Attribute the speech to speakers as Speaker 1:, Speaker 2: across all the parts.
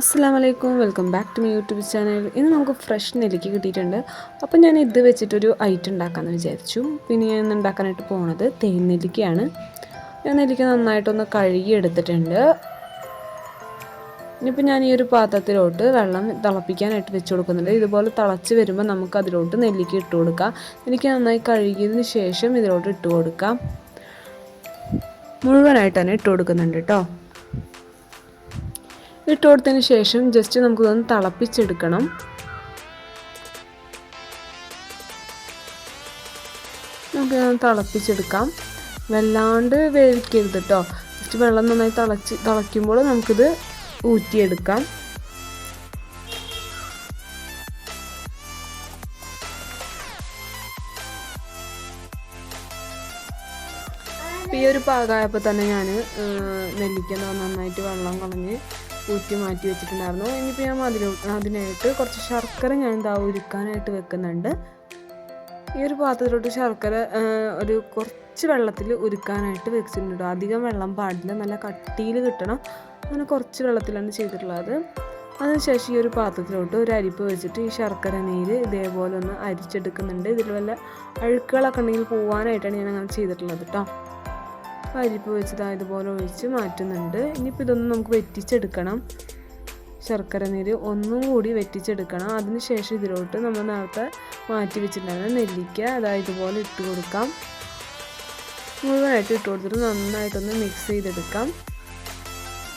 Speaker 1: അസ്സാം വലൈക്കും welcome back to my YouTube channel. ഇന്ന് നമുക്ക് ഫ്രഷ് നെല്ലിക്ക് കിട്ടിയിട്ടുണ്ട്. അപ്പോൾ ഞാൻ ഇത് വെച്ചിട്ടൊരു ഐറ്റം ഉണ്ടാക്കാമെന്ന് വിചാരിച്ചു. പിന്നെ ഞാൻ ഇന്ന് ഉണ്ടാക്കാനായിട്ട് പോണത് തേൻ നെല്ലിക്കയാണ്. ഞാൻ നെല്ലിക്ക നന്നായിട്ടൊന്ന് കഴുകി എടുത്തിട്ടുണ്ട് ഇനിയിപ്പോൾ ഞാൻ ഈ ഒരു പാത്രത്തിലോട്ട് വെള്ളം തിളപ്പിക്കാനായിട്ട് വെച്ച് കൊടുക്കുന്നുണ്ട്. ഇതുപോലെ തിളച്ച് വരുമ്പോൾ നമുക്ക് അതിലോട്ട് നെല്ലിക്ക ഇട്ട് കൊടുക്കാം. നെല്ലിക്ക നന്നായി കഴുകിയതിന് ശേഷം ഇതിലോട്ട് ഇട്ട് കൊടുക്കാം. മുഴുവനായിട്ട് തന്നെ ഇട്ട് കൊടുക്കുന്നുണ്ട് കേട്ടോ ഇട്ട് കൊടുത്തതിന് ശേഷം ജസ്റ്റ് നമുക്കിതൊന്ന് തിളപ്പിച്ചെടുക്കണം. നമുക്ക് തിളപ്പിച്ചെടുക്കാം. വല്ലാണ്ട് വേവിക്കരുത് കേട്ടോ ജസ്റ്റ് വെള്ളം നന്നായി തിളച്ച് തിളയ്ക്കുമ്പോൾ നമുക്കിത് ഊറ്റിയെടുക്കാം. ഈ ഒരു പാകമായപ്പോൾ തന്നെ ഞാൻ നെല്ലിക്ക നന്നായിട്ട് വെള്ളം കളഞ്ഞ് ഊറ്റി മാറ്റി വെച്ചിട്ടുണ്ടായിരുന്നു. ഇനിയിപ്പോൾ ഞാൻ അതിനും അതിനായിട്ട് കുറച്ച് ശർക്കര ഞാൻ എന്താ ഉരുക്കാനായിട്ട് വെക്കുന്നുണ്ട്. ഈ ഒരു പാത്രത്തിലോട്ട് ശർക്കര ഒരു കുറച്ച് വെള്ളത്തിൽ ഉരുക്കാനായിട്ട് വെച്ചിട്ടുണ്ട്. അധികം വെള്ളം പാടില്ല. നല്ല കട്ടിയിൽ കിട്ടണം. അങ്ങനെ കുറച്ച് വെള്ളത്തിലാണ് ചെയ്തിട്ടുള്ളത്. അതിനുശേഷം ഈ ഒരു പാത്രത്തിലോട്ട് ഒരു അരിപ്പ് വെച്ചിട്ട് ഈ ശർക്കര നീര് ഇതേപോലെ ഒന്ന് അരിച്ചെടുക്കുന്നുണ്ട്. ഇതിൽ വല്ല അഴുക്കുകളൊക്കെ ഉണ്ടെങ്കിൽ പോകാനായിട്ടാണ് ഞാൻ അങ്ങനെ ചെയ്തിട്ടുള്ളത് കേട്ടോ പരിപ്പ് വെച്ചത് ഇതുപോലെ ഒഴിച്ച് മാറ്റുന്നുണ്ട്. ഇനിയിപ്പോൾ ഇതൊന്നും നമുക്ക് വെറ്റിച്ചെടുക്കണം. ശർക്കര നീര് ഒന്നും കൂടി വെറ്റിച്ചെടുക്കണം. അതിനുശേഷം ഇതിലോട്ട് നമ്മൾ നേരത്തെ മാറ്റി വെച്ചിട്ടുണ്ടായിരുന്ന നെല്ലിക്ക അതായത് ഇതുപോലെ ഇട്ട് കൊടുക്കാം. മുഴുവനായിട്ട് ഇട്ട് കൊടുത്തിട്ട് നന്നായിട്ടൊന്ന് മിക്സ് ചെയ്തെടുക്കാം.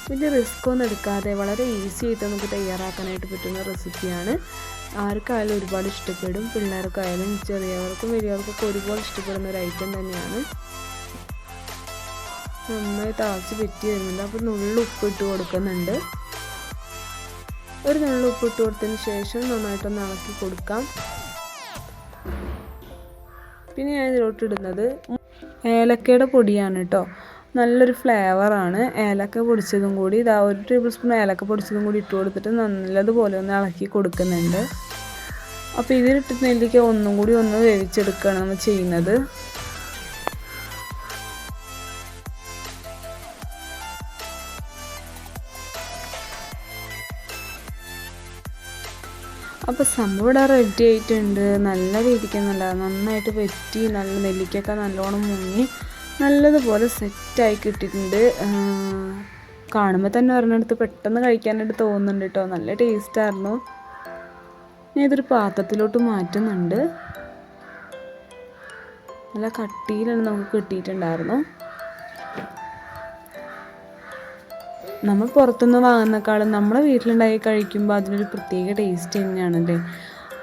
Speaker 1: വലിയ റിസ്ക് ഒന്നും എടുക്കാതെ വളരെ ഈസി ആയിട്ട് നമുക്ക് തയ്യാറാക്കാനായിട്ട് പറ്റുന്ന റെസിപ്പിയാണ് ആർക്കായാലും ഒരുപാട് ഇഷ്ടപ്പെടും. പിള്ളേർക്കായാലും ചെറിയവർക്കും വലിയവർക്കൊക്കെ ഒരുപാട് ഇഷ്ടപ്പെടുന്ന ഒരു ഐറ്റം തന്നെയാണ്. നന്നായി തിളച്ച് വെറ്റി വരുന്നുണ്ട്. അപ്പോൾ നുള്ളുപ്പ് ഇട്ട് കൊടുക്കുന്നുണ്ട്. ഒരു നുള്ളു ഉപ്പ് ഇട്ട് കൊടുത്തതിന് ശേഷം നന്നായിട്ടൊന്ന് ഇളക്കി കൊടുക്കാം. പിന്നെ ഞാൻ ഇതിലോട്ട് ഇടുന്നത് ഏലക്കയുടെ പൊടിയാണ് കേട്ടോ. നല്ലൊരു ഫ്ലേവറാണ് ഏലക്ക പൊടിച്ചതും കൂടി ഇതാ ഒരു ടേബിൾ സ്പൂൺ ഏലക്ക പൊടിച്ചതും കൂടി ഇട്ട് കൊടുത്തിട്ട് നല്ലതുപോലെ ഒന്ന് ഇളക്കി കൊടുക്കുന്നുണ്ട്. അപ്പോൾ ഇതിലിട്ട് നെല്ലിക്ക ഒന്നും കൂടി ഒന്ന് വേവിച്ചെടുക്കുകയാണ് നമ്മൾ ചെയ്യുന്നത്. അപ്പോൾ സംഭവം ഇവിടെ റെഡി ആയിട്ടുണ്ട്. നല്ല രീതിക്ക് നല്ല നന്നായിട്ട് വെറ്റി നല്ല നെല്ലിക്കൊക്കെ നല്ലോണം മുങ്ങി നല്ലതുപോലെ സെറ്റായി കിട്ടിയിട്ടുണ്ട്. കാണുമ്പോൾ തന്നെ പറഞ്ഞെടുത്ത് പെട്ടെന്ന് കഴിക്കാനായിട്ട് തോന്നുന്നുണ്ട് കേട്ടോ നല്ല ടേസ്റ്റായിരുന്നു ഞാൻ ഇതൊരു പാത്രത്തിലോട്ട് മാറ്റുന്നുണ്ട്. നല്ല കട്ടിയിലാണ് നമുക്ക് കിട്ടിയിട്ടുണ്ടായിരുന്നു. നമ്മൾ പുറത്തുനിന്ന് വാങ്ങുന്നേക്കാളും നമ്മളെ വീട്ടിലുണ്ടാക്കി കഴിക്കുമ്പോൾ അതിനൊരു പ്രത്യേക ടേസ്റ്റ് തന്നെയാണല്ലേ?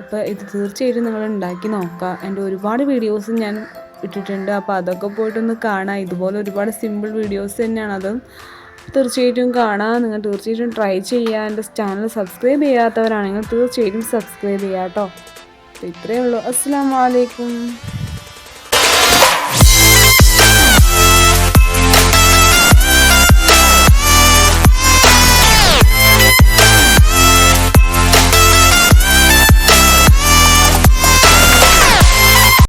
Speaker 1: അപ്പോൾ ഇത് തീർച്ചയായിട്ടും നിങ്ങൾ ഉണ്ടാക്കി നോക്കുക. എന്റെ ഒരുപാട് വീഡിയോസ് ഞാൻ ഇട്ടിട്ടുണ്ട്. അപ്പോൾ അതൊക്കെ പോയിട്ടൊന്ന് കാണാം. ഇതുപോലെ ഒരുപാട് സിമ്പിൾ വീഡിയോസ് തന്നെയാണ് അതും. തീർച്ചയായിട്ടും കാണാം. നിങ്ങൾ തീർച്ചയായിട്ടും ട്രൈ ചെയ്യുക. എന്റെ ചാനൽ സബ്സ്ക്രൈബ് ചെയ്യാത്തവരാണെങ്കിൽ തീർച്ചയായിട്ടും സബ്സ്ക്രൈബ് ചെയ്യാം കേട്ടോ. അപ്പോൾ ഇത്രയേ ഉള്ളൂ. അസ്സാം വലൈക്കും